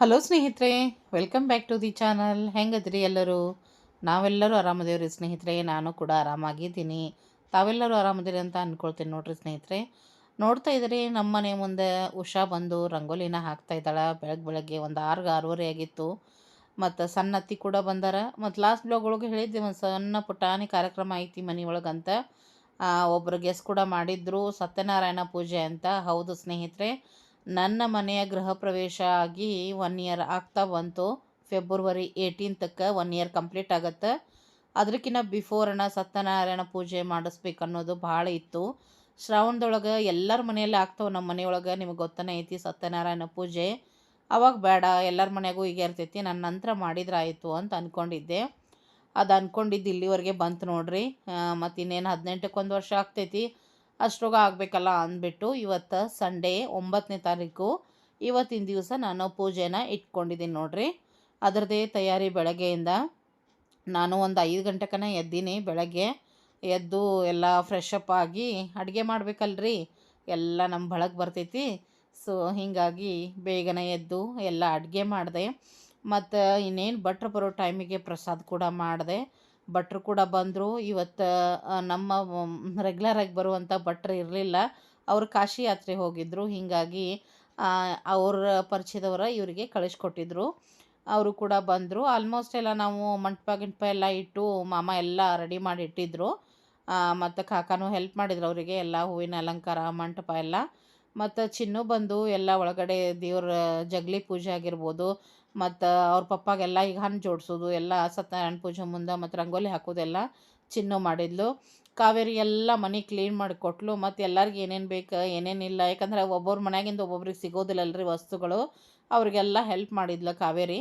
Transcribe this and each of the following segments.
Hello ಸ್ನೇಹಿತರೆ welcome back to the channel. ಹೆಂಗದ್ರಿ ಎಲ್ಲರೂ? ನಾವೆಲ್ಲರೂ ಆರಾಮದೇವ್ರಿ ಸ್ನೇಹಿತರೆ ನಾನು ಕೂಡ ಆರಾಮಾಗಿದ್ದೀನಿ. ತಾವೆಲ್ಲರೂ ಆರಾಮದಿರಿ ಅಂತ ಅಂದ್ಕೊಳ್ತೀನಿ ನೋಡ್ರಿ ಸ್ನೇಹಿತರೆ. ನೋಡ್ತಾ ಇದ್ರಿ ನಮ್ಮ ಮನೆ ಮುಂದೆ ಉಷಾ ಬಂದು ರಂಗೋಲಿನ ಹಾಕ್ತಾ ಇದ್ದಾಳೆ. ಬೆಳಗ್ಗೆ ಬೆಳಗ್ಗೆ ಒಂದು ಆರ್ಗ ಆರೂವರೆ ಆಗಿತ್ತು. ಮತ್ತು ಸಣ್ಣ ಅತ್ತಿ ಕೂಡ ಬಂದಾರ. ಮತ್ತು ಲಾಸ್ಟ್ ಬ್ಲಾಗ್ ಒಳಗೆ ಹೇಳಿದ್ದೆ ಒಂದು ಸಣ್ಣ ಪುಟಾಣಿ ಕಾರ್ಯಕ್ರಮ ಐತಿ ಮನೆ ಒಳಗಂತ. ಆ, ಒಬ್ರು ಗೆಸ್ಟ್ ಕೂಡ ಮಾಡಿದ್ರು. ಸತ್ಯನಾರಾಯಣ ಪೂಜೆ ಅಂತ. ಹೌದು ಸ್ನೇಹಿತರೆ. ನನ್ನ ಮನೆಯ ಗೃಹ ಪ್ರವೇಶ ಆಗಿ ಒನ್ ಇಯರ್ ಆಗ್ತಾ ಬಂತು. ಫೆಬ್ರವರಿ ಏಯ್ಟೀನ್ತಕ್ಕೆ ಒನ್ ಇಯರ್ ಕಂಪ್ಲೀಟ್ ಆಗುತ್ತೆ. ಅದಕ್ಕಿಂತ ಬಿಫೋರ್ನ ಸತ್ಯನಾರಾಯಣ ಪೂಜೆ ಮಾಡಿಸ್ಬೇಕು ಅನ್ನೋದು ಭಾಳ ಇತ್ತು. ಶ್ರಾವಣದೊಳಗೆ ಎಲ್ಲರ ಮನೆಯಲ್ಲಿ ಆಗ್ತಾವೆ ನಮ್ಮ ಮನೆಯೊಳಗೆ, ನಿಮಗೆ ಗೊತ್ತನೇ ಐತಿ ಸತ್ಯನಾರಾಯಣ ಪೂಜೆ. ಅವಾಗ ಬೇಡ, ಎಲ್ಲರ ಮನೆಗೂ ಈಗ ಇರ್ತೈತಿ ನನ್ನ ನಂತರ ಮಾಡಿದ್ರೆ ಆಯಿತು ಅಂತ ಅಂದ್ಕೊಂಡಿದ್ದೆ ಅದು ಅಂದ್ಕೊಂಡಿದ್ದು ಇಲ್ಲಿವರೆಗೆ ಬಂತು ನೋಡ್ರಿ. ಮತ್ತು ಇನ್ನೇನು ಹದಿನೆಂಟಕ್ಕೊಂದು ವರ್ಷ ಆಗ್ತೈತಿ. ಅಷ್ಟ್ರಾಗ ಆಗಬೇಕಲ್ಲ ಅಂದ್ಬಿಟ್ಟು ಇವತ್ತು ಸಂಡೇ ಒಂಬತ್ತನೇ ತಾರೀಕು ಇವತ್ತಿನ ದಿವಸ ನಾನು ಪೂಜೆನ ಇಟ್ಕೊಂಡಿದ್ದೀನಿ ನೋಡ್ರಿ. ಅದರದೇ ತಯಾರಿ ಬೆಳಗ್ಗೆಯಿಂದ ನಾನು ಒಂದು ಐದು ಗಂಟೆಕನ ಎದ್ದೀನಿ ಬೆಳಗ್ಗೆ. ಎದ್ದು ಎಲ್ಲ ಫ್ರೆಶ್ ಅಪ್ ಆಗಿ ಅಡುಗೆ ಮಾಡಬೇಕಲ್ರಿ. ಎಲ್ಲ ನಮ್ಮ ಬಳಗೆ ಬರ್ತೈತಿ. ಸೊ ಹೀಗಾಗಿ ಬೇಗನೆ ಎದ್ದು ಎಲ್ಲ ಅಡುಗೆ ಮಾಡಿದೆ. ಮತ್ತು ಇನ್ನೇನು ಭಟ್ರು ಬರೋ ಟೈಮಿಗೆ ಪ್ರಸಾದ ಕೂಡ ಮಾಡಿದೆ. ಭಟ್ರು ಕೂಡ ಬಂದರು. ಇವತ್ತು ನಮ್ಮ ರೆಗ್ಯುಲರಾಗಿ ಬರುವಂಥ ಭಟ್ರು ಇರಲಿಲ್ಲ. ಅವರು ಕಾಶಿ ಯಾತ್ರೆ ಹೋಗಿದ್ದರು ಹೀಗಾಗಿ ಅವ್ರ ಪರಿಚಯದವರ ಇವರಿಗೆ ಕಳಿಸ್ಕೊಟ್ಟಿದ್ರು. ಅವರು ಕೂಡ ಬಂದರು. ಆಲ್ಮೋಸ್ಟ್ ಎಲ್ಲ ನಾವು ಮಂಟಪ, ಗಿಂಟಪ ಎಲ್ಲ ಇಟ್ಟು ಮಾಮ ಎಲ್ಲ ರೆಡಿ ಮಾಡಿ ಇಟ್ಟಿದ್ದರು ಮತ್ತು ಕಾಕಾನು ಹೆಲ್ಪ್ ಮಾಡಿದ್ರು ಅವರಿಗೆ ಎಲ್ಲ ಹೂವಿನ ಅಲಂಕಾರ, ಮಂಟಪ ಎಲ್ಲ. ಮತ್ತು ಚಿನ್ನು ಬಂದು ಎಲ್ಲ ಒಳಗಡೆ ದೇವ್ರ ಜಗಲಿ ಪೂಜೆ ಆಗಿರ್ಬೋದು. ಮತ್ತು ಅವ್ರ ಪಪ್ಪಾಗೆಲ್ಲ ಈಗ ಹಣ್ಣು ಜೋಡಿಸೋದು, ಎಲ್ಲ ಸತ್ಯನಾರಾಯಣ ಪೂಜೆ ಮುಂದೆ ಮತ್ತು ರಂಗೋಲಿ ಹಾಕೋದೆಲ್ಲ ಚಿನ್ನು ಮಾಡಿದ್ಲು. ಕಾವೇರಿ ಎಲ್ಲ ಮನೆ ಕ್ಲೀನ್ ಮಾಡಿ ಕೊಟ್ಲು, ಮತ್ತು ಎಲ್ಲರಿಗೆ ಏನೇನು ಬೇಕು ಏನೇನಿಲ್ಲ ಯಾಕಂದ್ರೆ ಒಬ್ಬೊಬ್ರ ಮನೆಯಾಗಿಂದ ಒಬ್ಬೊಬ್ರಿಗೆ ಸಿಗೋದಿಲ್ಲಲ್ರಿ ವಸ್ತುಗಳು, ಅವ್ರಿಗೆಲ್ಲ ಹೆಲ್ಪ್ ಮಾಡಿದ್ಲು ಕಾವೇರಿ.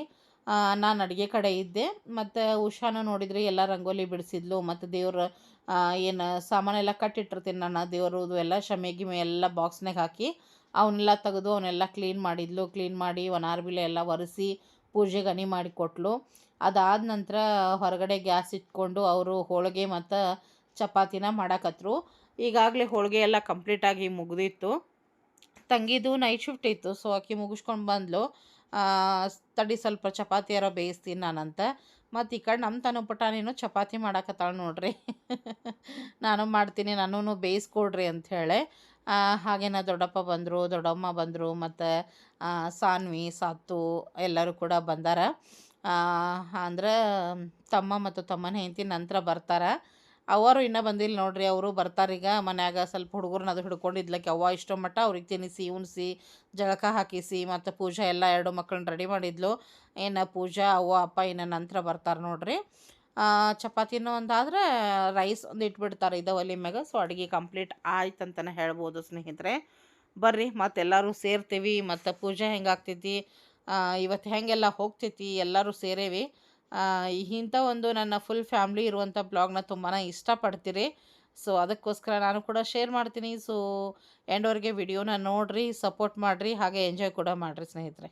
ನಾನು ಅಡುಗೆ ಕಡೆ ಇದ್ದೆ, ಮತ್ತು ಉಷಾನ ನೋಡಿದ್ರಿ ಎಲ್ಲ ರಂಗೋಲಿ ಬಿಡಿಸಿದ್ಲು, ಮತ್ತು ದೇವ್ರ ಏನು ಸಾಮಾನೆಲ್ಲ ಕಟ್ಟಿಟ್ಟಿರ್ತೀನಿ ನಾನು ದೇವ್ರದ್ದು ಎಲ್ಲ ಶಮೆ ಗಿಮೆ ಎಲ್ಲ ಬಾಕ್ಸ್ನಾಗ ಹಾಕಿ ಅವನ್ನೆಲ್ಲ ತೆಗೆದು ಅವನ್ನೆಲ್ಲ ಕ್ಲೀನ್ ಮಾಡಿದ್ಲು. ಕ್ಲೀನ್ ಮಾಡಿ ಒಣಾರ್ಬಿಲೆ ಎಲ್ಲ ಒರೆಸಿ ಪೂಜೆ ಹನಿ ಮಾಡಿ ಅದಾದ ನಂತರ ಹೊರಗಡೆ ಗ್ಯಾಸ್ ಇಟ್ಕೊಂಡು ಅವರು ಹೋಳಿಗೆ ಮತ್ತು ಚಪಾತಿನ ಮಾಡಾಕತ್ರು. ಈಗಾಗಲೇ ಹೋಳಿಗೆ ಎಲ್ಲ ಕಂಪ್ಲೀಟಾಗಿ ಮುಗಿದಿತ್ತು. ತಂಗಿದು ನೈಟ್ ಶಿಫ್ಟ್ ಇತ್ತು ಸೊ ಆಕೆ ಮುಗಿಸ್ಕೊಂಡು ಬಂದ್ಲು. ತಡಿ ಸ್ವಲ್ಪ ಚಪಾತಿ ಬೇಯಿಸ್ತೀನಿ ನಾನಂತ. ಮತ್ತು ಈ ಕಡೆ ನಮ್ಮ ತನು ನೀನು ಚಪಾತಿ ಮಾಡಾಕತ್ತಾಳೆ ನೋಡ್ರಿ. ನಾನು ಮಾಡ್ತೀನಿ ನಾನು ಬೇಯಿಸ್ಕೊಡ್ರಿ ಅಂಥೇಳಿ ಹಾಗೇನ ದೊಡ್ಡಪ್ಪ ಬಂದರು, ದೊಡ್ಡಮ್ಮ ಬಂದರು, ಮತ್ತು ಸಾನ್ವಿ ಸಾತು ಎಲ್ಲರೂ ಕೂಡ ಬಂದಾರ. ಅಂದ್ರೆ, ತಮ್ಮ ಮತ್ತು ತಮ್ಮನ ಹೆಂಡತಿ ನಂತರ ಬರ್ತಾರೆ. ಅವರು ಇನ್ನೂ ಬಂದಿಲ್ಲ ನೋಡ್ರಿ, ಅವರು ಬರ್ತಾರೆ ಈಗ. ಮನ್ಯಾಗ ಸ್ವಲ್ಪ ಹುಡುಗರನ್ನ ಅದು ಹಿಡ್ಕೊಂಡಿದ್ಲಕ್ಕೆ ಅವ್ವ ಇಷ್ಟೋ ಮಟ್ಟ ಅವ್ರಿಗೆ ತಿನ್ನಿಸಿ, ಉಣಿಸಿ, ಜಳಕ ಹಾಕಿಸಿ, ಮತ್ತು ಪೂಜಾ ಎಲ್ಲ ಎರಡು ಮಕ್ಕಳನ್ನ ರೆಡಿ ಮಾಡಿದ್ಲು. ಏನು ಪೂಜಾ, ಅವ್ವ, ಅಪ್ಪ ಇನ್ನು ನಂತರ ಬರ್ತಾರೆ ನೋಡ್ರಿ. ಚಪಾತಿನೂ ಒಂದಾದ್ರೆ ರೈಸ್ ಒಂದು ಇಟ್ಬಿಡ್ತಾರೆ ಇದು ಒಲೆ ಮ್ಯಾಗ. ಸೊ ಅಡುಗೆ ಕಂಪ್ಲೀಟ್ ಆಯ್ತು ಹೇಳ್ಬೋದು ಸ್ನೇಹಿತರೆ. ಬರ್ರಿ, ಮತ್ತೆಲ್ಲರೂ ಸೇರ್ತೀವಿ, ಮತ್ತು ಪೂಜೆ ಹೆಂಗಾಗ್ತೈತಿ ಇವತ್ತು ಹೆಂಗೆಲ್ಲ ಹೋಗ್ತೈತಿ? ಎಲ್ಲರೂ ಸೇರೇವಿ. ಇಂಥ ಒಂದು ನನ್ನ ಫುಲ್ ಫ್ಯಾಮ್ಲಿ ಇರುವಂಥ ಬ್ಲಾಗ್ನ ತುಂಬಾ ಇಷ್ಟಪಡ್ತೀರಿ. ಸೊ ಅದಕ್ಕೋಸ್ಕರ ನಾನು ಕೂಡ ಶೇರ್ ಮಾಡ್ತೀನಿ. ಸೊ ಎಂಡವರಿಗೆ ವಿಡಿಯೋನ ನೋಡಿರಿ ಸಪೋರ್ಟ್ ಮಾಡಿರಿ, ಹಾಗೆ ಎಂಜಾಯ್ ಕೂಡ ಮಾಡಿರಿ ಸ್ನೇಹಿತರೆ.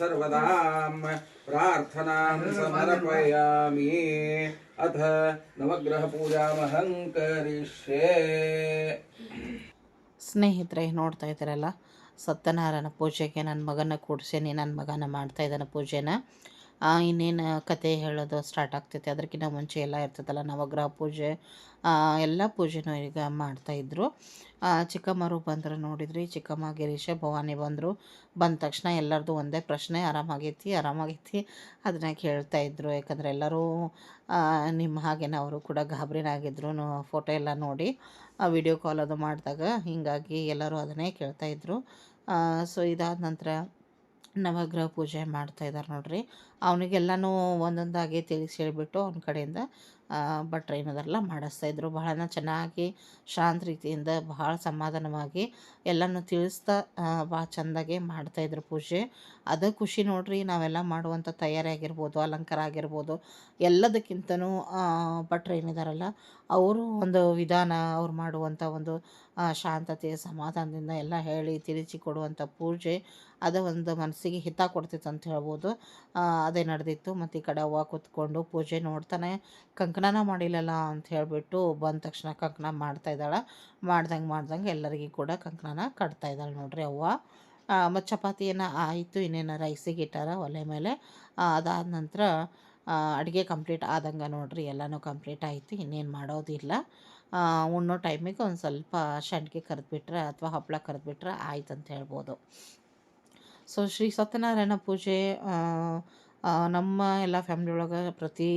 ಸರ್ವದಾ ಪ್ರಾರ್ಥನಾ ಸಮರ್ಪಯಾಮಿ ಅಥ ನವಗ್ರಹ ಪೂಜಾಮಹಂ ಕರಿಷ್ಯೆ ಸ್ನೇಹಿತರೆ, ನೋಡ್ತಾ ಇದ್ದೀರಲ್ಲ? ಸತ್ಯನಾರಾಯಣ ಪೂಜೆಗೆ ನನ್ನ ಮಗನ ಕೂಡಿಸೇನಿ ನನ್ನ ಮಗನ ಮಾಡ್ತಾ ಇದ್ದಾನೆ ಪೂಜೆನ. ಇನ್ನೇನು ಕತೆ ಹೇಳೋದು ಸ್ಟಾರ್ಟ್ ಆಗ್ತೈತೆ. ಅದಕ್ಕಿಂತ ಮುಂಚೆ ಎಲ್ಲ ಇರ್ತೈತಲ್ಲ ನವಗ್ರಹ ಪೂಜೆ ಎಲ್ಲ ಪೂಜೆನೂ ಈಗ ಮಾಡ್ತಾಯಿದ್ರು ಚಿಕ್ಕಮ್ಮರು ಬಂದರು ನೋಡಿದ್ರಿ, ಚಿಕ್ಕಮ್ಮ, ಗಿರೀಶ, ಭವಾನಿ ಬಂದರು. ಬಂದ ತಕ್ಷಣ ಎಲ್ಲರದು ಒಂದೇ ಪ್ರಶ್ನೆ, ಆರಾಮಾಗೈತಿ ಆರಾಮಾಗೈತಿ ಅದನ್ನ ಕೇಳ್ತಾಯಿದ್ರು ಯಾಕಂದರೆ ಎಲ್ಲರೂ ನಿಮ್ಮ ಹಾಗೇನೆ ಅವರು ಕೂಡ ಗಾಬರಿನಾಗಿದ್ರು ಫೋಟೋ ಎಲ್ಲ ನೋಡಿ ವಿಡಿಯೋ ಕಾಲ್ ಅದು ಮಾಡಿದಾಗ ಹೀಗಾಗಿ ಎಲ್ಲರೂ ಅದನ್ನೇ ಕೇಳ್ತಾಯಿದ್ರು ಸೊ ಇದಾದ ನಂತರ ನವಗ್ರಹ ಪೂಜೆ ಮಾಡ್ತಾ ಇದ್ದಾರೆ ನೋಡ್ರಿ. ಅವನಿಗೆಲ್ಲನೂ ಒಂದೊಂದಾಗಿ ತಿಳಿಸಿ ಹೇಳಿಬಿಟ್ಟು ಅವನ ಕಡೆಯಿಂದ ಭಟ್ರು ಏನದಾರಲ್ಲ ಮಾಡಿಸ್ತಾ ಇದ್ರು. ಬಹಳ ಚೆನ್ನಾಗಿ ಶಾಂತ ರೀತಿಯಿಂದ, ಬಹಳ ಸಮಾಧಾನವಾಗಿ ಎಲ್ಲನೂ ತಿಳಿಸ್ತಾ ಭಾಳ ಮಾಡ್ತಾ ಮಾಡ್ತಾಯಿದ್ರು ಪೂಜೆ. ಅದು ಖುಷಿ ನೋಡ್ರಿ, ನಾವೆಲ್ಲ ಮಾಡುವಂಥ ತಯಾರಿ ಆಗಿರ್ಬೋದು, ಅಲಂಕಾರ ಆಗಿರ್ಬೋದು, ಎಲ್ಲದಕ್ಕಿಂತನೂ ಭಟ್ರು ಏನಿದಾರಲ್ಲ ಅವರು ಒಂದು ವಿಧಾನ ಅವ್ರು ಮಾಡುವಂಥ ಒಂದು ಶಾಂತತೆ ಸಮಾಧಾನದಿಂದ ಎಲ್ಲ ಹೇಳಿ ತಿರುಚಿ ಕೊಡುವಂಥ ಪೂಜೆ ಅದು ಒಂದು ಮನಸ್ಸಿಗೆ ಹಿತ ಕೊಡ್ತಿತ್ತು ಅಂತ ಹೇಳ್ಬೋದು. ಅದೇ ನಡೆದಿತ್ತು. ಮತ್ತು ಈ ಕಡೆ ಅವ್ವ ಕೂತ್ಕೊಂಡು ಪೂಜೆ ನೋಡ್ತಾನೆ. ಕಂಕಣನ ಮಾಡಿಲ್ಲಲ್ಲ ಅಂತ ಹೇಳಿಬಿಟ್ಟು ಬಂದ ತಕ್ಷಣ ಕಂಕಣ ಮಾಡ್ತಾ ಇದ್ದಾಳೆ. ಮಾಡ್ದಂಗೆ ಮಾಡ್ದಂಗೆ ಎಲ್ಲರಿಗೂ ಕೂಡ ಕಂಕಣನ ಕಟ್ತಾ ಇದ್ದಾಳೆ ನೋಡ್ರಿ ಅವ್ವ. ಮತ್ತು ಚಪಾತಿಯನ್ನು ಆಯಿತು. ಇನ್ನೇನು ರೈಸಿಗೆ ಇಟ್ಟಾರ ಒಲೆ ಮೇಲೆ. ಅದಾದ ನಂತರ ಅಡುಗೆ ಕಂಪ್ಲೀಟ್ ಆದಂಗೆ ನೋಡಿರಿ, ಎಲ್ಲನೂ ಕಂಪ್ಲೀಟ್ ಆಯಿತು, ಇನ್ನೇನು ಮಾಡೋದಿಲ್ಲ. ಉಣ್ಣೋ ಟೈಮಿಗೆ ಒಂದು ಸ್ವಲ್ಪ ಸಂಡ್ಗೆ ಕರೆದ್ಬಿಟ್ರೆ ಅಥವಾ ಹಪ್ಪಳ ಕರೆದ್ಬಿಟ್ರೆ ಆಯ್ತು ಅಂತ ಹೇಳ್ಬೋದು. ಸೊ ಶ್ರೀ ಸತ್ಯನಾರಾಯಣ ಪೂಜೆ ನಮ್ಮ ಎಲ್ಲ ಫ್ಯಾಮ್ಲಿ ಒಳಗೆ ಪ್ರತಿ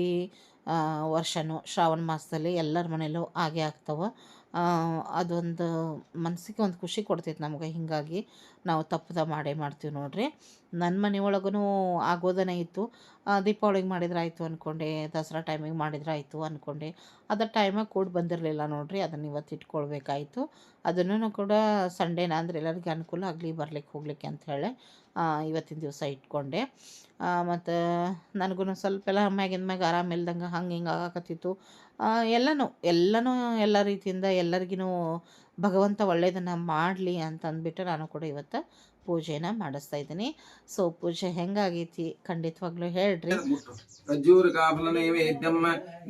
ವರ್ಷವೂ ಶ್ರಾವಣ ಮಾಸದಲ್ಲಿ ಎಲ್ಲರ ಮನೆಯಲ್ಲೂ ಆಗೇ ಆಗ್ತವೆ. ಅದೊಂದು ಮನಸ್ಸಿಗೆ ಒಂದು ಖುಷಿ ಕೊಡ್ತೈತೆ ನಮ್ಗೆ. ಹೀಗಾಗಿ ನಾವು ತಪ್ಪದ ಮಾಡೇ ಮಾಡ್ತೀವಿ ನೋಡ್ರಿ. ನನ್ನ ಮನೆ ಒಳಗೂ ಆಗೋದನೇ ಇತ್ತು. ದೀಪಾವಳಿಗೆ ಮಾಡಿದ್ರೆ ಆಯಿತು ಅಂದ್ಕೊಂಡೆ ದಸರಾ ಟೈಮಿಗೆ ಮಾಡಿದ್ರೆ ಆಯಿತು ಅಂದ್ಕೊಂಡೆ ಅದರ ಟೈಮಾಗಿ ಕೂಡ ಬಂದಿರಲಿಲ್ಲ ನೋಡ್ರಿ, ಅದನ್ನು ಇವತ್ತು ಇಟ್ಕೊಳ್ಬೇಕಾಯಿತು. ಅದನ್ನು ಕೂಡ ಸಂಡೇನ ಅಂದರೆ ಎಲ್ಲರಿಗೂ ಅನುಕೂಲ ಆಗಲಿ ಬರ್ಲಿಕ್ಕೆ ಹೋಗ್ಲಿಕ್ಕೆ ಅಂತ ಹೇಳಿ ಇವತ್ತಿನ ದಿವಸ ಇಟ್ಕೊಂಡೆ. ಮತ್ತು ನನಗೂ ಸ್ವಲ್ಪ ಎಲ್ಲ ಮ್ಯಾಗಿನ ಮ್ಯಾಗ ಆರಾಮಿಲ್ದಂಗೆ ಹಂಗೆ ಹಿಂಗೆ ಆಗಾಕತ್ತಿತ್ತು. ಎಲ್ಲನೂ ಎಲ್ಲನೂ ಎಲ್ಲ ರೀತಿಯಿಂದ ಎಲ್ಲರಿಗೂ ಭಗವಂತ ಒಳ್ಳೆಯದನ್ನು ಮಾಡಲಿ ಅಂತ ಅಂದ್ಬಿಟ್ಟು ನಾನು ಕೂಡ ಇವತ್ತು ಪೂಜೆನ ಮಾಡಿಸ್ತಾ ಇದ್ದೀನಿ. ಸೊ ಪೂಜೆ ಹೆಂಗಾಗೈತಿ ಖಂಡಿತವಾಗ್ಲೂ ಹೇಳ್ರಿ. ಖಜ್ಜೂರಿಕಾ ಫಲ ನೈವೇದ್ಯಂ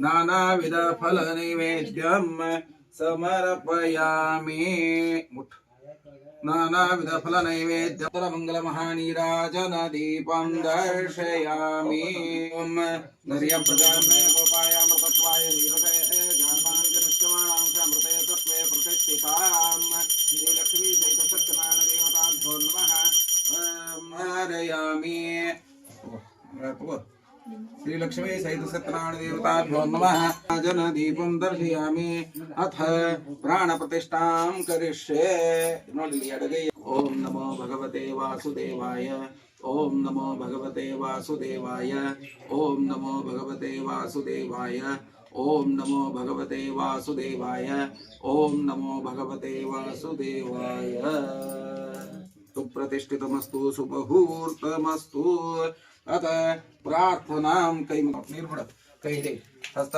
ನಾನಾ ವಿಧ ಫಲ ನೈವೇದ್ಯಂ ಸಮರ್ಪಯಾಮಿ. ನಾನಾ ವಿಧ ಫಲ ನೈವೇದ್ಯ ಮಂಗಲ ಮಹಾನೀರಾಜನ ದೀಪಂ ದರ್ಶಯಾಮಿ. ಓಂ ನರ್ಯ ಗೋಪಾಯ श्रीलक्ष्मी सहित सत्यनारायणदेवताभ्यो नमः। जनदीपं दर्शयामि। अथ प्राणप्रतिष्ठां करिष्ये। ओं नमो भगवते वासुदेवाय। ओं नमो भगवते वासुदेवाय। ओं नमो भगवते वासुदेवाय। ओं नमो भगवते वासुदेवाय। ओं नमो भगवते वासुदेवाय। सुप्रतिष्ठितमस्तु, सुबहूर्तमस्तु। ಅತ ಪ್ರಾರ್ಥನಾಂ ಕೈ ನೀರು ಬಿಡ. ಕೈ ಹಿಡಿ. ಹಸ್ತ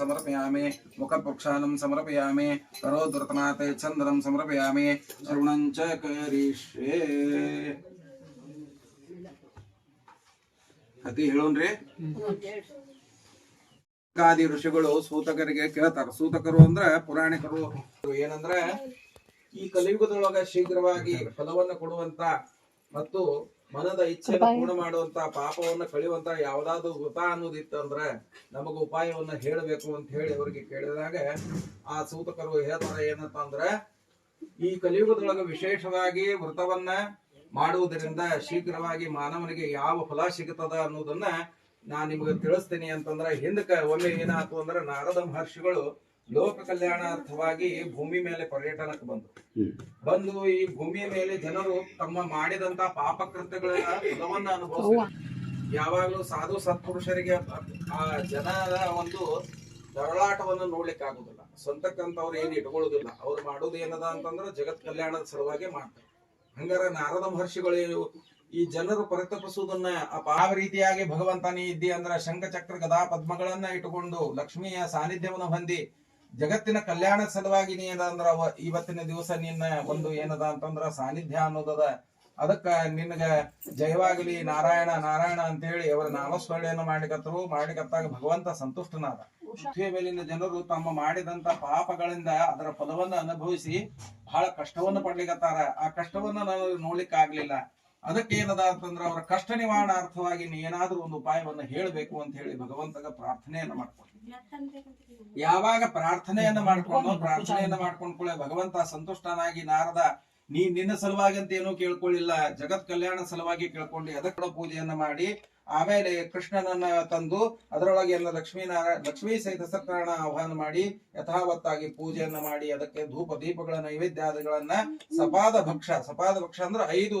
ಸಮರ್ಪಯಾಮಿ ಮುಖ ಪ್ರಕ್ಷಾಲಂ ಸಮರ್ಪಯಾಮಿ ಕರೋದೃತನಾಥ ಚಂದನಂ ಸಮರ್ಪಯಾಮಿ ಶ್ರವಣಂಚ ಕರಿಷ್ಯೆ. ಅತಿ ಹೇಳೋನ್ರಿ ಕಾದಿ ಋಷಿಗಳು ಸೂತಕರಿಗೆ ಕೇಳ್ತಾರ. ಸೂತಕರು ಅಂದ್ರ ಪುರಾಣಿಕರು. ಏನಂದ್ರ ಈ ಕಲಿಯುಗದೊಳಗ ಶೀಘ್ರವಾಗಿ ಫಲವನ್ನ ಕೊಡುವಂತ ಮತ್ತು ಮನದ ಇಚ್ಛೆಯನ್ನು ಪೂರ್ಣ ಮಾಡುವಂತ ಪಾಪವನ್ನ ಕಳೆಯುವಂತ ಯಾವ್ದಾದ್ರು ವೃತ ಅನ್ನೋದಿತ್ತಂದ್ರ ನಮಗ ಉಪಾಯವನ್ನ ಹೇಳಬೇಕು ಅಂತ ಹೇಳಿ ಅವರಿಗೆ ಕೇಳಿದಾಗ ಆ ಸೂತಕರು ಹೇಳ್ತಾರ ಏನಂತಂದ್ರ ಈ ಕಲಿಯುಗದೊಳಗ ವಿಶೇಷವಾಗಿ ವೃತವನ್ನ ಮಾಡುವುದರಿಂದ ಶೀಘ್ರವಾಗಿ ಮಾನವನಿಗೆ ಯಾವ ಫಲ ಸಿಗುತ್ತದ ಅನ್ನೋದನ್ನ ನಾನ್ ನಿಮ್ಗೆ ತಿಳಿಸ್ತೀನಿ ಅಂತಂದ್ರ ಹಿಂದಕ್ಕೆ ಒಮ್ಮೆ ಏನಾಯ್ತು ಅಂದ್ರೆ ನಾರದ ಮಹರ್ಷಿಗಳು ಲೋಕ ಕಲ್ಯಾಣಾರ್ಥವಾಗಿ ಭೂಮಿ ಮೇಲೆ ಪರ್ಯಟನಕ್ಕೆ ಬಂದ್ರು. ಬಂದು ಈ ಭೂಮಿಯ ಮೇಲೆ ಜನರು ತಮ್ಮ ಮಾಡಿದಂತ ಪಾಪಕೃತ್ಯಗಳ ಫಲವನ್ನ ಅನುಭವಿಸ್ತಾರೆ ಯಾವಾಗಲೂ ಸಾಧು ಸತ್ಪುರುಷರಿಗೆ ಆ ಜನರ ಒಂದು ದರಳಾಟವನ್ನು ನೋಡ್ಲಿಕ್ಕೆ ಆಗುದಿಲ್ಲ. ಸ್ವಂತಕ್ಕಂತವ್ರು ಏನು ಇಟ್ಕೊಳ್ಳುದಿಲ್ಲ. ಅವ್ರು ಮಾಡೋದು ಏನದ ಅಂತಂದ್ರ ಜಗತ್ ಕಲ್ಯಾಣದ ಸಲುವಾಗಿ ಮಾಡ್ತಾರೆ. ಹಂಗಾರ ನಾರದ ಮಹರ್ಷಿಗಳು ಈ ಜನರು ಪರಿತಪಿಸುವುದನ್ನ ಆ ಯಾವ ರೀತಿಯಾಗಿ ಭಗವಂತನೇ ಇದ್ದಿ ಅಂದ್ರ ಶಂಖ ಚಕ್ರ ಗದಾ ಪದ್ಮಗಳನ್ನ ಇಟ್ಟುಕೊಂಡು ಲಕ್ಷ್ಮಿಯ ಸಾನ್ನಿಧ್ಯವನ್ನು ಹೊಂದಿ ಜಗತ್ತಿನ ಕಲ್ಯಾಣ ಸಲುವಾಗಿ ನೀ ಏನಂದ್ರ ಇವತ್ತಿನ ದಿವಸ ನಿನ್ನ ಒಂದು ಏನದ ಅಂತಂದ್ರ ಸಾನ್ನಿಧ್ಯ ಅನ್ನೋದದ. ಅದಕ್ಕ ನಿನಗ ಜಯವಾಗಲಿ ನಾರಾಯಣ ನಾರಾಯಣ ಅಂತ ಹೇಳಿ ಅವರ ನಾಮಸ್ಮರಣೆಯನ್ನು ಮಾಡಿಕತ್ತರು. ಮಾಡಿಕತ್ತಾಗ ಭಗವಂತ ಸಂತುಷ್ಟನಾದ. ಪೃಥ್ವಿಯ ಮೇಲಿನ ಜನರು ತಮ್ಮ ಮಾಡಿದಂತ ಪಾಪಗಳಿಂದ ಅದರ ಫಲವನ್ನು ಅನುಭವಿಸಿ ಬಹಳ ಕಷ್ಟವನ್ನು ಪಡ್ಲಿಕತ್ತಾರ. ಆ ಕಷ್ಟವನ್ನ ನಾನು ನೋಡ್ಲಿಕ್ಕೆ ಆಗ್ಲಿಲ್ಲ ಅದಕ್ಕೆ ಏನದ ಅಂತಂದ್ರೆ ಅವರ ಕಷ್ಟ ನಿವಾರಣಾರ್ಥವಾಗಿ ಏನಾದ್ರೂ ಒಂದು ಉಪಾಯವನ್ನ ಹೇಳಬೇಕು ಅಂತ ಹೇಳಿ ಭಗವಂತಗ ಪ್ರಾರ್ಥನೆಯನ್ನ ಮಾಡ್ಕೊಂಡು ಯಾವಾಗ ಪ್ರಾರ್ಥನೆಯನ್ನ ಮಾಡ್ಕೊಂಡು ಪ್ರಾರ್ಥನೆಯನ್ನ ಮಾಡ್ಕೊಂಡ್ಕೊಳ್ಳೆ ಭಗವಂತ ಸಂತುಷ್ಟನಾಗಿ ನಾರದ ನೀ ನಿನ್ನ ಸಲುವಾಗಿ ಅಂತ ಏನೂ ಕೇಳ್ಕೊಳ್ಳಿಲ್ಲ ಜಗತ್ ಕಲ್ಯಾಣ ಸಲುವಾಗಿ ಕೇಳ್ಕೊಂಡು ಅದಕ್ಕೆ ಪೂಜೆಯನ್ನ ಮಾಡಿ ಆಮೇಲೆ ಕೃಷ್ಣನನ್ನ ತಂದು ಅದರೊಳಗೆ ಎಲ್ಲ ಲಕ್ಷ್ಮೀನಾರಾಯಣ ಲಕ್ಷ್ಮೀ ಸಹಿತ ಸತ್ಯನಾರಾಯಣ ಆಹ್ವಾನ ಮಾಡಿ ಯಥಾವತ್ತಾಗಿ ಪೂಜೆಯನ್ನ ಮಾಡಿ ಅದಕ್ಕೆ ಧೂಪ ದೀಪಗಳ ನೈವೇದ್ಯಾದಿಗಳನ್ನ ಸಪಾದ ಭಕ್ಷ ಸಪಾದ ಭಕ್ಷ ಅಂದ್ರೆ ಐದು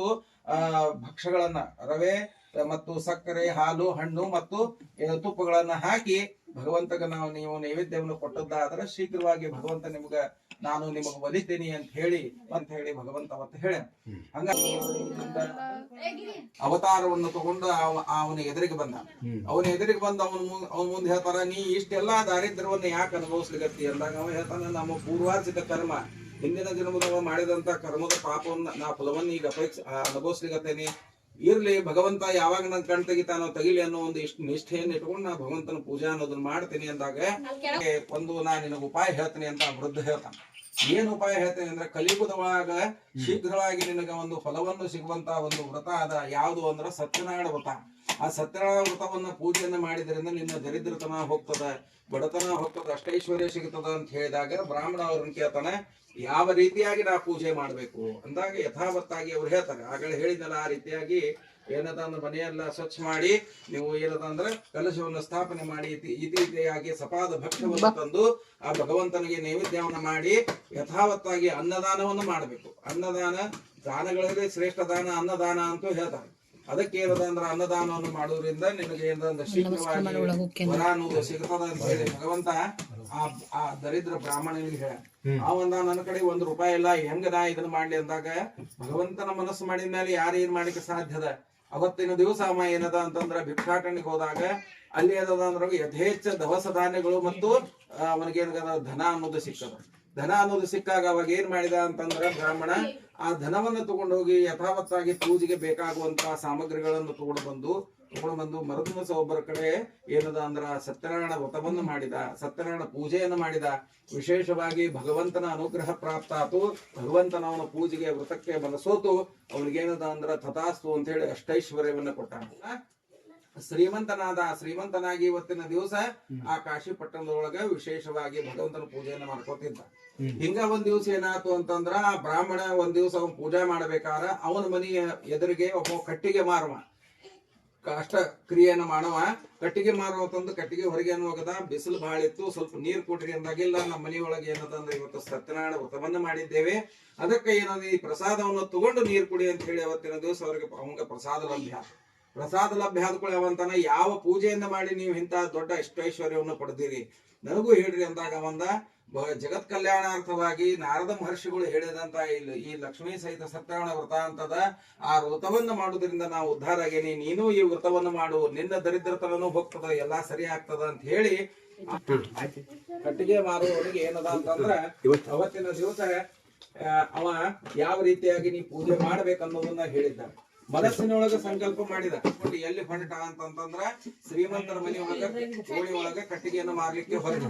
ಭಕ್ಷಗಳನ್ನ ರವೆ ಮತ್ತು ಸಕ್ಕರೆ, ಹಾಲು, ಹಣ್ಣು ಮತ್ತು ತುಪ್ಪಗಳನ್ನ ಹಾಕಿ ಭಗವಂತಗ ನಾವು ನೀವು ನೈವೇದ್ಯವನ್ನು ಕೊಟ್ಟದ್ದಾದ್ರೆ ಶೀಘ್ರವಾಗಿ ಭಗವಂತ ನಿಮ್ಗ ನಾನು ನಿಮಗ ಒಲಿತೀನಿ ಅಂತ ಹೇಳಿ ಅಂತ ಹೇಳಿ ಭಗವಂತ ಅವತ್ತು ಹೇಳ ಹಂಗ ಅವತಾರವನ್ನು ತಗೊಂಡು ಅವ- ಅವನ ಎದುರಿಗೆ ಬಂದ. ಅವನ ಎದುರಿಗೆ ಬಂದ ಅವನ ಅವನ ಮುಂದೆ ಹೇಳ್ತಾರ, ನೀ ಇಷ್ಟೆಲ್ಲಾ ದಾರಿದ್ರ್ಯವನ್ನ ಯಾಕೆ ಅನುಭವಿಸ್ಲಿಕತ್ತಿ? ಅಂದಾಗ ಅವ ಹೇಳ್ತಾನೆ, ನಮ್ಮ ಪೂರ್ವಾರ್ಜಿತ ಕರ್ಮ, ಹಿಂದಿನ ಜನ್ಮದವ ಮಾಡಿದಂತ ಕರ್ಮದ ಪಾಪವನ್ನ, ನಾ ಫಲವನ್ನ ಈಗ ಅಪೇಕ್ಷ ಇರ್ಲಿ, ಭಗವಂತ ಯಾವಾಗ ನನ್ ಕಣ್ ತೆಗಿತಾನೋ ತಗಿಲಿ ಅನ್ನೋ ಒಂದು ಇಷ್ಟು ನಿಷ್ಠೆಯನ್ನು ಇಟ್ಕೊಂಡು ನಾ ಭಗವಂತನ ಪೂಜೆ ಅನ್ನೋದನ್ನ ಮಾಡ್ತೀನಿ ಅಂದಾಗ ಒಂದು ನಾ ನಿನಗೆ ಉಪಾಯ ಹೇಳ್ತೀನಿ ಅಂತ ವೃದ್ಧ ಹೇಳ್ತಾನ. ಏನ್ ಉಪಾಯ ಹೇಳ್ತೇನೆ ಅಂದ್ರೆ ಕಲಿಯುಗದೊಳಗ ಶೀಘ್ರವಾಗಿ ನಿನಗ ಒಂದು ಫಲವನ್ನು ಸಿಗುವಂತ ಒಂದು ವ್ರತ ಅದ ಯಾವುದು ಅಂದ್ರೆ ಸತ್ಯನಾರಾಯಣ ವ್ರತ. ಆ ಸತ್ಯನಾರಾಯಣ ವ್ರತವನ್ನ ಪೂಜೆಯನ್ನ ಮಾಡಿದ್ರಿಂದ ನಿಮ್ಮ ದರಿದ್ರತನ ಹೋಗ್ತದ ಬಡತನ ಹೋಗ್ತದ ಅಷ್ಟೈಶ್ವರ್ಯ ಸಿಗ್ತದ ಅಂತ ಹೇಳಿದಾಗ ಬ್ರಾಹ್ಮಣ ಅವ್ರನ್ನ ಕೇಳ್ತಾನೆ ಯಾವ ರೀತಿಯಾಗಿ ನಾ ಪೂಜೆ ಮಾಡ್ಬೇಕು? ಅಂದಾಗ ಯಥಾವತ್ತಾಗಿ ಅವ್ರು ಹೇಳ್ತಾರೆ. ಆಗಲೇ ಹೇಳಿದಲ್ಲ ಆ ರೀತಿಯಾಗಿ ಏನದ ಅಂದ್ರೆ ಮನೆಯೆಲ್ಲ ಸ್ವಚ್ಛ ಮಾಡಿ ನೀವು ಏನದ ಅಂದ್ರೆ ಕಲಶವನ್ನು ಸ್ಥಾಪನೆ ಮಾಡಿ ಇತಿ- ಈ ರೀತಿಯಾಗಿ ಸಪಾದ ಭಕ್ಷ್ಯವನ್ನು ತಂದು ಆ ಭಗವಂತನಿಗೆ ನೈವೇದ್ಯವನ್ನ ಮಾಡಿ ಯಥಾವತ್ತಾಗಿ ಅನ್ನದಾನವನ್ನು ಮಾಡಬೇಕು. ಅನ್ನದಾನ ದಾನಗಳಲ್ಲಿ ಶ್ರೇಷ್ಠ ದಾನ ಅನ್ನದಾನ ಅಂತೂ ಹೇಳ್ತಾರೆ. ಅದಕ್ಕೆ ಏನದ ಅಂದ್ರೆ ಅನ್ನದಾನವನ್ನು ಮಾಡೋದ್ರಿಂದ ನಿಮಗೆ ಏನದ ಅಂದ್ರೆ ಶೀಘ್ರವಾಗಿ ವರ ಅನ್ನೋದು ಸಿಗ್ತದ ಅಂತ ಹೇಳಿ. ಭಗವಂತ ಆ ಆ ದರಿದ್ರ ಬ್ರಾಹ್ಮಣನಿಗೆ ಹೇಳ. ಅವಂದ ನನ್ನ ಕಡೆ ಒಂದು ರೂಪಾಯಿ ಇಲ್ಲ ಹೆಂಗ ನಾ ಇದನ್ನ ಮಾಡ್ಲಿ ಅಂದಾಗ ಭಗವಂತನ ಮನಸ್ಸು ಮಾಡಿದ ಮೇಲೆ ಯಾರು ಏನ್ ಮಾಡ್ಲಿಕ್ಕೆ ಸಾಧ್ಯದ ಅವತ್ತಿನ ದಿವಸ ಅಮ್ಮ ಏನದ ಅಂತಂದ್ರ ಭಿಕ್ಷಾಟನೆಗೆ ಹೋದಾಗ ಅಲ್ಲಿ ಏನದ ಅಂದ್ರೆ ಯಥೇಚ್ಛ ದವಸ ಧಾನ್ಯಗಳು ಮತ್ತು ಆ, ಅವನಿಗೆ ಏನದ ಧನ ಅನ್ನೋದು ಸಿಕ್ಕದ ಧನ ಅನ್ನೋದು ಸಿಕ್ಕಾಗ ಅವಾಗ ಏನ್ ಮಾಡಿದ ಅಂತಂದ್ರ ಬ್ರಾಹ್ಮಣ ಆ ಧನವನ್ನು ತಗೊಂಡು ಹೋಗಿ ಯಥಾವತ್ತಾಗಿ ಪೂಜೆಗೆ ಬೇಕಾಗುವಂತಹ ಸಾಮಗ್ರಿಗಳನ್ನು ತಗೊಂಡು ಬಂದು ತಗೊಂಡು ಬಂದು ಮರುದಿವಸ ಒಬ್ಬರ ಕಡೆ ಏನದ ಅಂದ್ರ ಸತ್ಯನಾರಾಯಣ ವ್ರತವನ್ನು ಮಾಡಿದ ಸತ್ಯನಾರಾಯಣ ಪೂಜೆಯನ್ನು ಮಾಡಿದ. ವಿಶೇಷವಾಗಿ ಭಗವಂತನ ಅನುಗ್ರಹ ಪ್ರಾಪ್ತ ಆತು. ಭಗವಂತನ ಅವನ ಪೂಜೆಗೆ ವ್ರತಕ್ಕೆ ಮನಸೋತು. ಅವನಿಗೇನದ ಅಂದ್ರ ತಥಾಸ್ತು ಅಂತ ಹೇಳಿ ಅಷ್ಟೈಶ್ವರ್ಯವನ್ನ ಕೊಟ್ಟಾನ. ಶ್ರೀಮಂತನಾದ ಶ್ರೀಮಂತನಾಗಿ ಇವತ್ತಿನ ದಿವಸ ಆ ಕಾಶಿ ಪಟ್ಟಣದೊಳಗ ವಿಶೇಷವಾಗಿ ಭಗವಂತನ ಪೂಜೆಯನ್ನು ಮಾಡ್ಕೋತಿದ್ದ. ಹಿಂಗ ಒಂದ್ ದಿವಸ ಏನಾಯ್ತು ಅಂತಂದ್ರ ಬ್ರಾಹ್ಮಣ ಒಂದ್ ದಿವ್ಸ ಅವನ್ ಪೂಜೆ ಮಾಡ್ಬೇಕಾರ ಅವನ ಮನೆಯ ಎದುರಿಗೆ ಒಬ್ಬ ಕಟ್ಟಿಗೆ ಮಾರುವ. ಕಷ್ಟ ಕ್ರಿಯೆಯನ್ನು ಮಾಡುವ. ಕಟ್ಟಿಗೆ ಮಾರುವ ತಂದು ಕಟ್ಟಿಗೆ ಹೊರಗೆ ಹೋಗದ ಬಿಸಿಲು ಬಹಳ ಇತ್ತು, ಸ್ವಲ್ಪ ನೀರು ಕೊಟ್ಟಿಗೆ ಅಂದಾಗಿಲ್ಲ. ನಮ್ಮ ಮನೆಯೊಳಗೆ ಏನದ ಇವತ್ತು ಸತ್ಯನಾರಾಯಣ ವ್ರತವನ್ನ ಮಾಡಿದ್ದೇವೆ. ಅದಕ್ಕೆ ಏನದ ಈ ಪ್ರಸಾದವನ್ನು ತಗೊಂಡು ನೀರು ಕುಡಿ ಅಂತ ಹೇಳಿ ಅವತ್ತಿನ ದಿವಸ ಅವ್ರಿಗೆ ಅವಂಗ ಪ್ರಸಾದ ಲಭ್ಯ. ಪ್ರಸಾದ ಲಭ್ಯ ಆದ್ಕೊಳ್ಳಿ ಅವಂತಾನ ಯಾವ ಪೂಜೆಯಿಂದ ಮಾಡಿ ನೀವು ಇಂತಹ ದೊಡ್ಡ ಇಷ್ಟೈಶ್ವರ್ಯವನ್ನು ಪಡೆದಿರಿ? ನನಗೂ ಹೇಳ್ರಿ ಅಂದಾಗ ಬಂದ ಜಗತ್ ಕಲ್ಯಾಣಾರ್ಥವಾಗಿ ನಾರದ ಮಹರ್ಷಿಗಳು ಹೇಳಿದಂತ ಇಲ್ಲಿ ಈ ಲಕ್ಷ್ಮೀ ಸಹಿತ ಸತ್ಯನಾರಾಯಣ ವ್ರತ ಅಂತದ, ಆ ವ್ರತವನ್ನು ಮಾಡುವುದರಿಂದ ನಾವು ಉದ್ಧಾರ ಆಗೇನಿ. ನೀನು ಈ ವ್ರತವನ್ನು ಮಾಡು. ನಿನ್ನ ದರಿದ್ರತನೂ ಹೋಗ್ತದ, ಎಲ್ಲಾ ಸರಿ ಆಗ್ತದ ಅಂತ ಹೇಳಿ ಕಟ್ಟಿಗೆ ಮಾರುವವರಿಗೆ ಏನದ ಅಂತಂದ್ರ, ಅವತ್ತಿನ ದಿವಸ ಅವ ಯಾವ ರೀತಿಯಾಗಿ ನೀ ಪೂಜೆ ಮಾಡ್ಬೇಕನ್ನೋದನ್ನ ಹೇಳಿದ್ದ ಮನಸ್ಸಿನೊಳಗ ಸಂಕಲ್ಪ ಮಾಡಿದ. ನೋಡಿ ಎಲ್ಲಿ ಹೊರಟ ಅಂತಂದ್ರ ಶ್ರೀಮಂತರ ಮನೆಯೊಳಗ ಕೋಳಿ ಒಳಗ ಕಟ್ಟಿಗೆಯನ್ನು ಮಾರ್ಲಿಕ್ಕೆ ಹೊರಟ.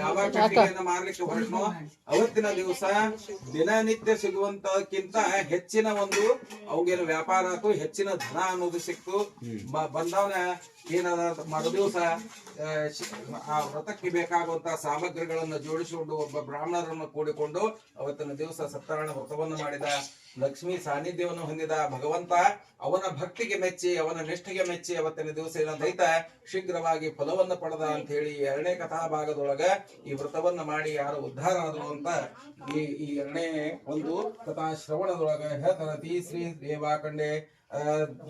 ಯಾವಾಗ ಕಟ್ಟಿಗೆಯನ್ನು ಮಾರ್ಲಿಕ್ಕೆ ಹೊರಟನೋ ಅವತ್ತಿನ ದಿವಸ ದಿನನಿತ್ಯ ಸಿಗುವಂತಕ್ಕಿಂತ ಹೆಚ್ಚಿನ ಒಂದು ಅವಾಗೇನು ವ್ಯಾಪಾರ ಆತು ಹೆಚ್ಚಿನ ಧನ ಅನ್ನೋದು ಸಿಕ್ತು. ಬಂದವನ ಏನದ ಮರುದಿವಸ ಆ, ವ್ರತಕ್ಕೆ ಬೇಕಾಗುವಂತಹ ಸಾಮಗ್ರಿಗಳನ್ನು ಜೋಡಿಸಿಕೊಂಡು ಒಬ್ಬ ಬ್ರಾಹ್ಮಣರನ್ನು ಕೂಡಿಕೊಂಡು ಅವತ್ತಿನ ದಿವಸ ಸತ್ಯನಾರಾಯಣ ವ್ರತವನ್ನು ಮಾಡಿದ ಲಕ್ಷ್ಮಿ ಸಾನ್ನಿಧ್ಯವನ್ನು ಹೊಂದಿದ ಭಗವಂತ ಅವನ ಭಕ್ತಿಗೆ ಮೆಚ್ಚಿ ಅವನ ನಿಷ್ಠೆಗೆ ಮೆಚ್ಚಿ ಅವತ್ತಿನ ದಿವಸ ಏನಾದೈತ ಶೀಘ್ರವಾಗಿ ಫಲವನ್ನು ಪಡೆದ ಅಂತ ಹೇಳಿ ಎರಡನೇ ಕಥಾ ಭಾಗದೊಳಗ ಈ ವ್ರತವನ್ನು ಮಾಡಿ ಯಾರು ಉದ್ಧಾರ ಆದರು ಅಂತ ಈ ಈ ಎರಡನೇ ಒಂದು ಕಥಾ ಶ್ರವಣದೊಳಗ ಹೇಳ್ತಾರೆ ಶ್ರೀ ದೇವಾಕಂಡೆ ಆ,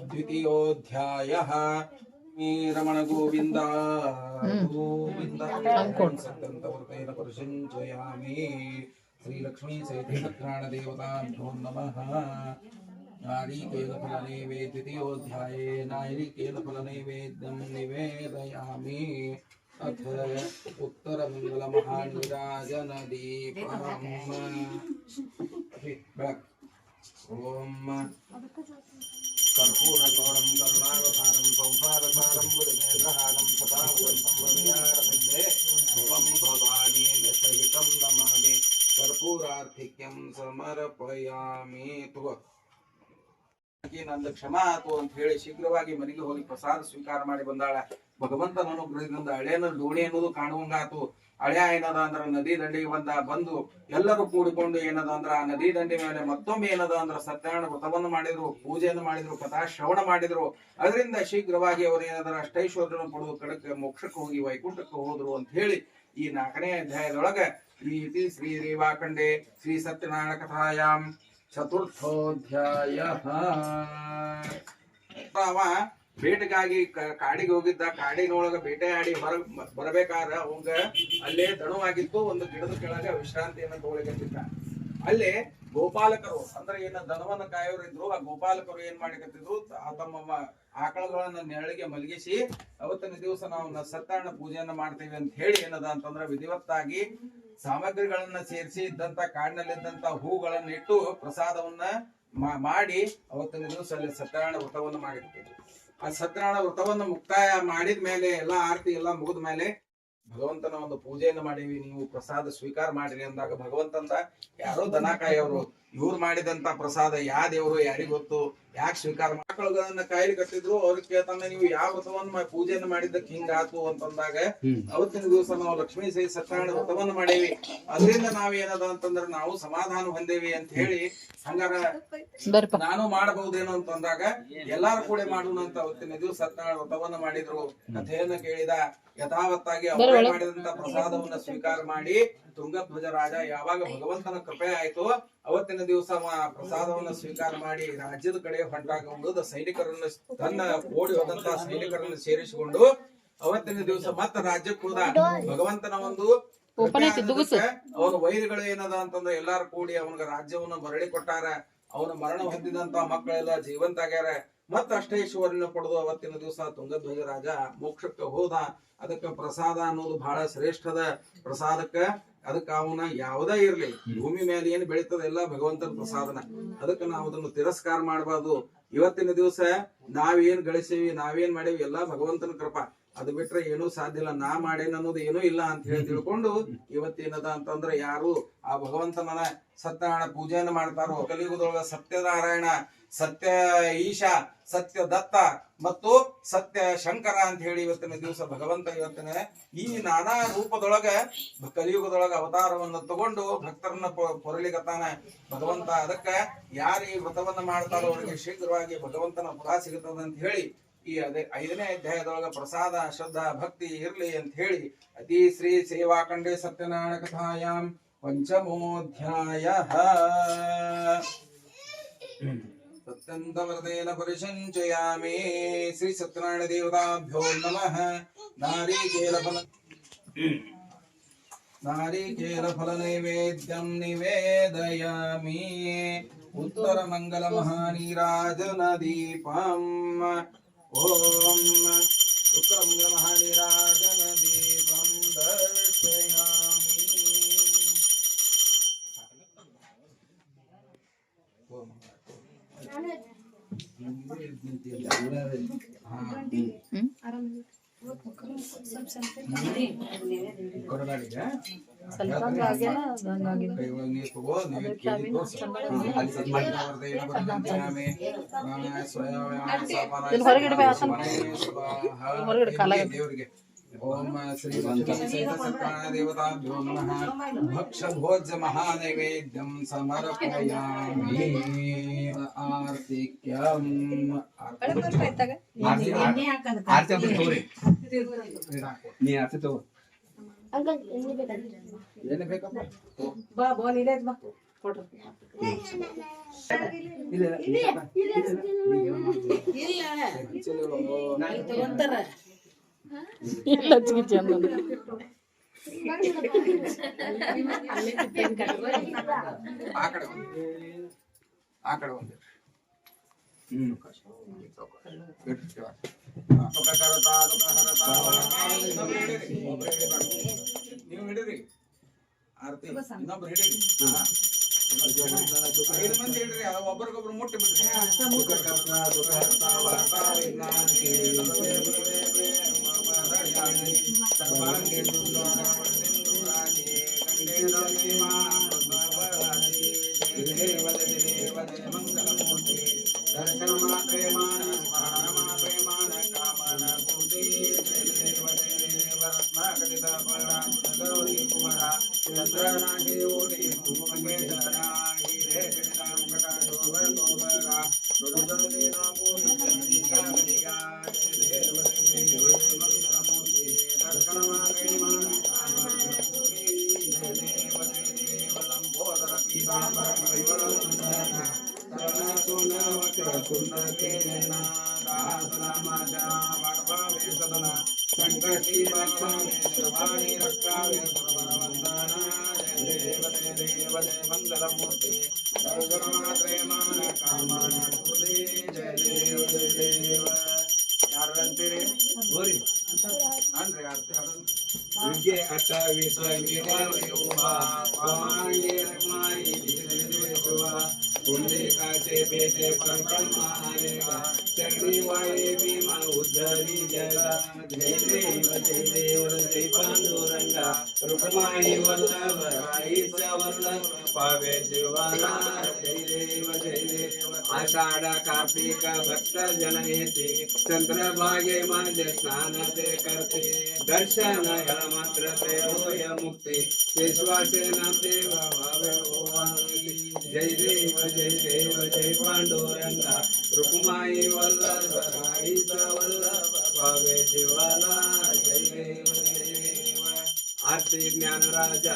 ದ್ವಿತೀಯೋಧ್ಯಾಯ. ರಮಣ ಗೋವಿಂದ ಗೋವಿಂದ ಸತ್ತಂತ ವೃತೇನ ಪರಿಶಂಚಯಾಮಿ ಶ್ರೀಲಕ್ಷ್ಮೀ ಸಹಿತ ಸತ್ರಾಣ ದೇವತಾಭ್ಯೋ ನಮಃ ನಾರೀಕೇಲ ಫಲನೈವೇ ದ್ವಿತೀಯೋಧ್ಯಾಯೇ ನಾರಿಕೇಲ ಫಲನೈವೇದ್ಯಂ ನಿವೇದಯಾಮಿ ಅಥ ಉತ್ತರಮಂಗಲ ಮಹಾನಿರಾಜನ ದೀಪಂ ಬೆಳಕು ಓಂ ಕರ್ಪೂರ ನಂದು ಕ್ಷಮಾ ಆತು ಅಂತ ಹೇಳಿ ಶೀಘ್ರವಾಗಿ ಮನೆಗೆ ಹೋಗಿ ಪ್ರಸಾದ ಸ್ವೀಕಾರ ಮಾಡಿ ಬಂದಾಳ ಭಗವಂತನ ಅನುಗ್ರಹದಿಂದ ಹಳೆಯನ್ನು ದೋಣಿ ಅನ್ನೋದು ಕಾಣುವಂಗಾತು. ಹಳೆಯ ಏನದ ಅಂದ್ರ ನದಿ ದಂಡಿಗೆ ಬಂದ ಬಂದು ಎಲ್ಲರೂ ಕೂಡಿಕೊಂಡು ಏನದ ಅಂದ್ರ ಆ ನದಿ ದಂಡಿ ಮೇಲೆ ಮತ್ತೊಮ್ಮೆ ಏನದ ಅಂದ್ರ ಸತ್ಯನಾರಾಯಣ ವ್ರತವನ್ನು ಮಾಡಿದ್ರು, ಪೂಜೆಯನ್ನು ಮಾಡಿದ್ರು ಕಥಾ ಶ್ರವಣ ಮಾಡಿದ್ರು. ಅದರಿಂದ ಶೀಘ್ರವಾಗಿ ಅವರು ಏನಾದ್ರ ಅಷ್ಟೈಶ್ವರ್ಯವನ್ನು ಪಡೆದು ಕಡಕ್ಕೆ ಮೋಕ್ಷಕ್ಕೆ ಹೋಗಿ ವೈಕುಂಠಕ್ಕೆ ಹೋದ್ರು ಅಂತ ಹೇಳಿ ಈ ನಾಲ್ಕನೇ ಅಧ್ಯಾಯದೊಳಗೆ ಇತಿ ಶ್ರೀ ರೇವಾಖಂಡೆ ಶ್ರೀ ಸತ್ಯನಾರಾಯಣ ಕಥಾಯಾಮ್ ಚತುರ್ಥೋಧ್ಯಾಯ. ಬೇಟೆಗಾಗಿ ಕಾಡಿಗೆ ಹೋಗಿದ್ದ, ಕಾಡಿನೊಳಗ ಬೇಟೆ ಆಡಿ ಹೊರ ಬರಬೇಕಾದ್ರ ಅವಂಗ ಅಲ್ಲೇ ದಣವಾಗಿತ್ತು ಒಂದು ಗಿಡದ ಕೆಳಗೆ ವಿಶ್ರಾಂತಿಯನ್ನ ತಗೊಳಿಕತ್ತಿದ್ದ ಅಲ್ಲೇ ಗೋಪಾಲಕರು, ಅಂದ್ರೆ ಏನ ದನವನ್ನ ಕಾಯೋರು ಇದ್ರು ಆ ಗೋಪಾಲಕರು ಏನ್ ಮಾಡಿಕತ್ತಿದ್ರು ತಮ್ಮ ಆಕಳಗಳನ್ನ ನೆರಳಿಗೆ ಮಲಗಿಸಿ, ಅವತ್ತಿನ ದಿವಸ ನಾವು ನ- ಪೂಜೆಯನ್ನು ಮಾಡ್ತೇವೆ ಅಂತ ಹೇಳಿ ಏನದ ಅಂತಂದ್ರ ವಿಧಿವತ್ತಾಗಿ ಸಾಮಗ್ರಿಗಳನ್ನ ಸೇರಿಸಿ ಇದ್ದಂತ, ಕಾಡಿನಲ್ಲಿದ್ದಂತ ಹೂಗಳನ್ನ ಇಟ್ಟು ಪ್ರಸಾದವನ್ನ ಮಾಡಿ ಅವತ್ತಿನ ದಿವಸ ಅಲ್ಲಿ ಸತ್ಯನಾರಾಯಣ ವ್ರತವನ್ನು ಮಾಡಿರ್ತಿದ್ರು ಆ ಸತ್ಯನಾರಾಯಣ ವ್ರತವನ್ನು ಮುಕ್ತಾಯ ಮಾಡಿದ ಮೇಲೆ, ಎಲ್ಲ ಆರತಿ ಎಲ್ಲ ಮುಗಿದ ಮೇಲೆ ಭಗವಂತನ ಒಂದು ಪೂಜೆಯನ್ನು ಮಾಡೀವಿ ನೀವು ಪ್ರಸಾದ ಸ್ವೀಕಾರ ಮಾಡಿರಿ ಅಂದಾಗ ಭಗವಂತಂದ ಯಾರೋ ದನ ಕಾಯೋರು. ಇವ್ರು ಮಾಡಿದಂತ ಪ್ರಸಾದ ಯಾ ದೇವರು ಯಾರಿಗ ಗೊತ್ತು? ಯಾಕೆ ಸ್ವೀಕಾರ ಮಕ್ಕಳುಗಳನ್ನ ಕಾಯಿಲೆ ಕಟ್ಟಿದ್ರು ಅವ್ರಿಗೆ ಕೇಳ್ತಾನೆ ನೀವು ಯಾವ ವ್ರತವನ್ನ ಪೂಜೆಯನ್ನು ಮಾಡಿದ್ದಕ್ಕೆ ಹಿಂಗಾತು ಅಂತಂದಾಗ ಅವತ್ತಿನ ದಿವಸ ನಾವು ಲಕ್ಷ್ಮೀ ಸಹಿ ಸತ್ಯನಾರಾಯಣ ವ್ರತವನ್ನು ಮಾಡೇವಿ. ಅದರಿಂದ ನಾವೇನದ ಏನದ ಅಂತಂದ್ರೆ ನಾವು ಸಮಾಧಾನ ಹೊಂದೇವಿ ಅಂತ ಹೇಳಿ ಹಂಗಾರ ನಾನು ಮಾಡಬಹುದೇನೋ ಅಂತಂದಾಗ ಎಲ್ಲಾರು ಕೂಡ ಮಾಡೋಣ ಅಂತ ಅವತ್ತಿನ ದಿವಸ ಸತ್ಯನಾರಾಯಣ ವ್ರತವನ್ನ ಮಾಡಿದ್ರು. ಕಥೆಯನ್ನು ಕೇಳಿದ ಯಥಾವತ್ತಾಗಿ ಅವರು ಮಾಡಿದಂತ ಪ್ರಸಾದವನ್ನ ಸ್ವೀಕಾರ ಮಾಡಿ ತುಂಗಧ್ವಜ ರಾಜ ಯಾವಾಗ ಭಗವಂತನ ಕೃಪೆ ಆಯ್ತು ಅವತ್ತಿನ ದಿವಸ ಪ್ರಸಾದವನ್ನ ಸ್ವೀಕಾರ ಮಾಡಿ ರಾಜ್ಯದ ಕಡೆ ಹೊಂಟಾಗ ಉಳಿದ ಸೈನಿಕರನ್ನ ತನ್ನ ಓಡಿ ಹೋದಂತ ಸೈನಿಕರನ್ನು ಸೇರಿಸಿಕೊಂಡು ಅವತ್ತಿನ ದಿವಸ ಮತ್ತೆ ರಾಜ್ಯಕ್ಕೆ ಹೋದ ಭಗವಂತನ ಒಂದು ಅವನ ವೈರಿಗಳು ಏನದ ಅಂತಂದ್ರೆ ಎಲ್ಲಾರು ಕೂಡಿ ಅವನಿಗೆ ರಾಜ್ಯವನ್ನ ಮರಳಿ ಕೊಟ್ಟಾರ. ಅವನ ಮರಣ ಹೊಂದಿದಂತ ಮಕ್ಕಳೆಲ್ಲ ಜೀವಂತ ಆಗ್ಯಾರ. ಮತ್ತ ಅಷ್ಟೇಶ್ವರನ ಪಡೆದು ಅವತ್ತಿನ ದಿವಸ ತುಂಗಧ್ವಜ ರಾಜ ಮೋಕ್ಷಕ್ಕೆ ಹೋದ. ಅದಕ್ಕೆ ಪ್ರಸಾದ ಅನ್ನೋದು ಬಹಳ ಶ್ರೇಷ್ಠದ ಪ್ರಸಾದಕ್ಕ ಅದಕ್ಕ ಅವನ ಯಾವ್ದೇ ಇರ್ಲಿ ಭೂಮಿ ಮೇಲೆ ಏನು ಬೆಳೀತದ ಎಲ್ಲ ಭಗವಂತನ ಪ್ರಸಾದನ. ಅದಕ್ಕೆ ನಾವು ಅದನ್ನು ತಿರಸ್ಕಾರ ಮಾಡಬಾರ್ದು. ಇವತ್ತಿನ ದಿವಸ ನಾವೇನ್ ಗಳಿಸೀವಿ ನಾವೇನ್ ಮಾಡೀವಿ, ಎಲ್ಲಾ ಭಗವಂತನ ಕೃಪಾ. ಅದು ಬಿಟ್ರೆ ಏನೂ ಸಾಧ್ಯ ಇಲ್ಲ. ನಾ ಮಾಡೇನ ಅನ್ನೋದು ಏನೂ ಇಲ್ಲ ಅಂತ ಹೇಳಿ ತಿಳ್ಕೊಂಡು ಇವತ್ತೇನದ ಅಂತಂದ್ರೆ ಯಾರು ಆ ಭಗವಂತನ ಸತ್ಯನಾರಾಯಣ ಪೂಜೆಯನ್ನು ಮಾಡ್ತಾರೋ, ಕಲಿಯುಗದೊಳಗ ಸತ್ಯನಾರಾಯಣ, ಸತ್ಯ ಈಶಾ, ಸತ್ಯ ದತ್ತ ಮತ್ತು ಸತ್ಯ ಶಂಕರ ಅಂತ ಹೇಳಿ ಇವತ್ತಿನ ದಿವಸ ಭಗವಂತ ಇವತ್ತಿನ ಈ ನಾನಾ ರೂಪದೊಳಗ ಕಲಿಯುಗದೊಳಗ ಅವತಾರವನ್ನು ತಗೊಂಡು ಭಕ್ತರನ್ನ ಪೊರಳಿಗತಾನ ಭಗವಂತ. ಅದಕ್ಕ ಯಾರು ಈ ವ್ರತವನ್ನ ಮಾಡ್ತಾರೋ, ಅವರಿಗೆ ಶೀಘ್ರವಾಗಿ ಭಗವಂತನ ಪುರ ಸಿಗುತ್ತದೆ ಅಂತ ಹೇಳಿ ಈ ಅದೇ ಐದನೇ ಅಧ್ಯಾಯದೊಳಗ ಪ್ರಸಾದ, ಶ್ರದ್ಧಾ, ಭಕ್ತಿ ಇರ್ಲಿ ಅಂತ ಹೇಳಿ ಅತಿ ಶ್ರೀ ಸೇವಾಖಂಡೇ ಸತ್ಯನಾರಾಯಣ ಕಥಾಯಾಮ್ ಪಂಚಮೋಧ್ಯಾಯ. ಸತ್ಯಂತವರ್ದೇನ ಪರಿಸಂಚಯಾಮಿ ಶ್ರೀ ಸತ್ಯನಾರಾಯಣ ದೇವತಾಭ್ಯೋ ನಮಃ. ನಾರೀಕೇಲ ಫಲ ನಾರೀಕೇಲ ಫಲ ನೈವೇದ್ಯಂ ನಿವೇದಯಾಮಿ. ಉತ್ತರ ಮಂಗಲ ಮಹಾನೀರಾಜನ ದೀಪಂ. ಓಂ ಉತ್ತರ ಮಂಗಲ ಮಹಾನೀರಾಜನ ದೀಪಂ ದರ್ಶಯಾಮಿ ಓಂ. ಹಾ. ಕೊಡಬೇಡಿಗ? ಕೈ ಒಳಗ್ ನೀರ್ ತಗೋ, ನೀರ್ ಕೇಳಿ ತೋರ್ಸು. ಅಲ್ಲಿ ಸತ್ ಮಾಡಿ ಬರ್ದೆ, ಇಲ್ಲಿ ಬರ್ದೆ ಅಂತಾನೆ. ಪ್ರಾಣ ಸ್ವಯಂ ಸಪರ ಇಲ್ಲಿ ಹೊರಗೆ ಇಡ್ಬೇ ಆತನ. ಸ್ವಯಂ ಸ್ವಾಹ. ಹೊರಗಡೆ ಕಾಲಾಗ. ದೇವ್ರಿಗೆ ಓಂ ಶ್ರೀ ಸತ್ಯನಾರಾಯಣ ದೇವತಾಭ್ಯೋ ನಮಃ ಭಕ್ಷ ಭೋಜ್ಯ ಮಹಾನೈವೇದ್ಯಂ ಸಮರ್ಪಯಾಮಿ ಆರ್ತಿ ತಗೋರಿ. ನೀ ಆರ್ತಿ ತಗೋ. ಬಾ ಬೇಕಪ್ಪ ಇಲ್ಲ ಇಲ್ಲ ಹಚ್ಚಿಗೆ ಚಂದ ಆ ಕಡೆ ಒಂದು ಆ ಕಡೆ ಒಂದು ಹ್ಮ್ ನೀವು ಹಿಡೀರಿ ಆರತಿ ಇನ್ನೊಬ್ರು ಹಿಡೀರಿ ಹಾ. ಐದು ಮಂದಿ ಹೇಳ್ರಿ ಅದು ಒಬ್ರಿಗೊಬ್ರು ಮುಟ್ಟಿ ಬಿಡ್ರಿ ಸುಖ ಕರ್ತ దర్శనమా ప్రేమాన స్మరణమా ప్రేమాన కామన కుంటి దేవరత్న కటిత పరాగౌరీ కుమర చంద్రనాటి ఓటి భూమంగేశ్వర ದೇವ ಜಯ ಮಂಗಲಮೂರ್ತಿ ದರ್ಶನ ಮಾತ್ರೇ ಮಾನ ಕಾಮನ ಪೂರ್ತಿ ಜಯ ದೇವ ಜಯ ದೇವ ಯಾರಂತೀರಿ ಗೋರಿ ನಾನ್ರಿ ಆರ್ತಿ ಹಾಡೋದು ವಿದ್ಯೆ ಅಟ್ಟವಿಸ ವಿದ್ಯಾವಯೋಮ ಪಾಮಾಂಗೆ ರಕ್ಮಾಯಿ ದಿಶೇಶುವ ಪುಂಡಿಕಾಚೆ ಬೇಟೆ शनिवारे भीमा उद्धरी जगा जय देव जय देव, जय पांडुरंगा। रुक्माई वल्लभ राई सवल्लभ पावे जीवाला जय देव जय देव आषाढ़ कार्तिक भक्त जन चंद्र भागे मज स्नान ते करते दर्शन मात्र से होय मुक्ति विश्वासे नाम देव भावे जय देव जय देव जय पांडुरंगा रुक्माई वल्लभ राईच वल्लभ भावे देवाला जय देव आरती ज्ञान राजा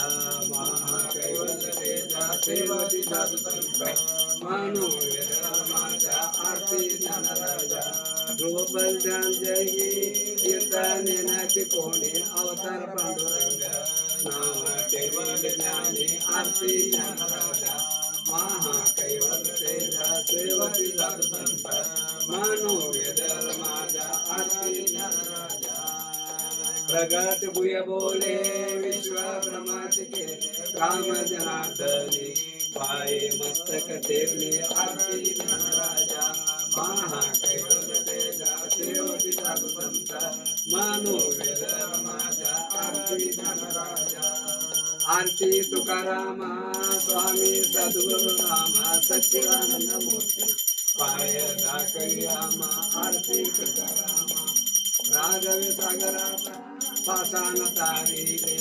महाकैवल्य तेजा सेवती संत मानो माझा आरती ज्ञान राजा रूप ज्ञान जय नेण्याचे कोणी अवतार पांडुरंग नाम केवल ज्ञानी आरती ज्ञान राजा महाकैवल्य तेजा सेवती साधु संत मानो माझा आरती राजा प्रगट भूय बोले विश्व ब्रह्माचे राम जनार्दनी पाये मस्तक देवले आरती राजा महाकैवल्य साधु संत मानो वेद माझा आरती राजा आरती तुकारामा स्वामी सद्गुरु रामा सच्चिदानंद मूर्ती। पाय आरती तुकारामा राघव सागराचा पाषाण तारिले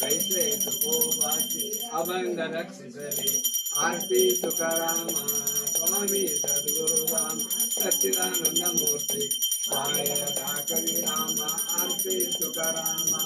कैसे तुकोबाची अभंग रक्षिसले आरती तुकारामा, स्वामी सद्गुरु राम सच्चिदानंद मूर्ती पाय रामा आरती तुकारामा